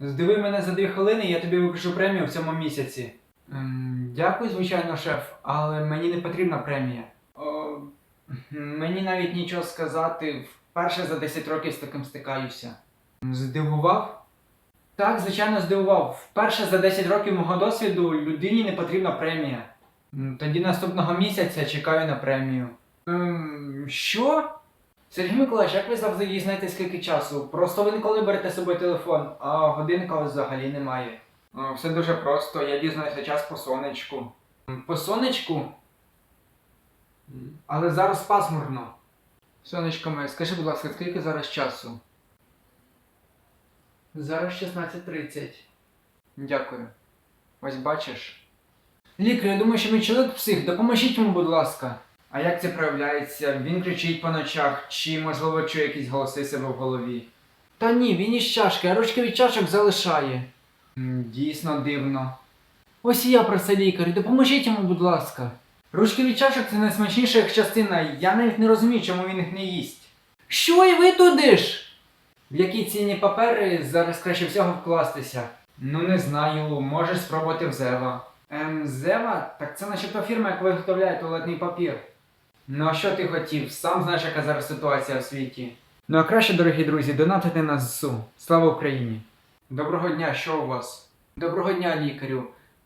Здиви мене за дві хвилини, я тобі випишу премію в цьому місяці. Ем, дякую, звичайно, шеф, але мені не потрібна премія. О, мені навіть нічого сказати. Вперше за 10 років з таким стикаюся. Здивував? Так, звичайно, здивував. Вперше за 10 років мого досвіду людині не потрібна премія. Тоді наступного місяця чекаю на премію. Ем, що? Сергій Миколаївич, як ви завжди дізнаєтесь скільки часу? Просто ви ніколи берете з собою телефон, а годинника взагалі немає. Все дуже просто, я дізнаюся час по сонечку. По сонечку? Але зараз пасмурно. Сонечко моє, скажи, будь ласка, скільки зараз часу? Зараз 16.30. Дякую. Ось бачиш. Лікар, я думаю, що мій чоловік псих, допоможіть йому, будь ласка. А як це проявляється? Він кричить по ночах, чи можливо чує якісь голоси себе в голові? Та ні, він із чашки, а ручки від чашок залишає. М, Дійсно дивно. Ось і я про це лікар, допоможіть йому, будь ласка. Ручки від чашок це найсмачніша їх частина, я навіть не розумію, чому він їх не їсть. Що і ви туди ж? В які цінні папери зараз краще всього вкластися? Ну не знаю, можеш спробувати в Зева. Ем, Зева? Так це начебто фірма, яка виготовляє туалетний папір. Ну а що ти хотів? Сам знаєш, яка зараз ситуація в світі. Ну а краще, дорогі друзі, донатити на ЗСУ. Слава Україні! Доброго дня, що у вас? Доброго дня, лікарю.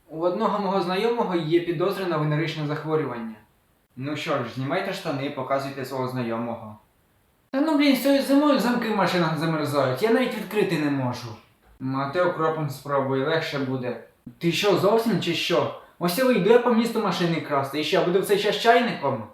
У одного мого знайомого є підозри на венеричне захворювання. Ну що ж, знімайте штани, показуйте свого знайомого. Та ну блін, цією зимою замки в машинах замерзають, я навіть відкрити не можу. Мати окропом спробуй, легше буде. Ти що, зовсім чи що? Ось я вийду я по місту машини красти, і що, буду в цей час чайником?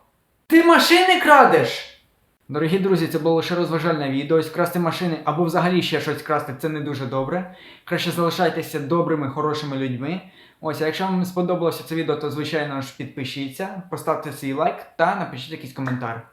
Ти машини крадеш? Дорогі друзі, це було лише розважальне відео. Ось красти машини або взагалі ще щось красти це не дуже добре. Краще залишайтеся добрими, хорошими людьми. Ось, а якщо вам сподобалося це відео, то звичайно ж підпишіться, поставте свій лайк та напишіть якийсь коментар.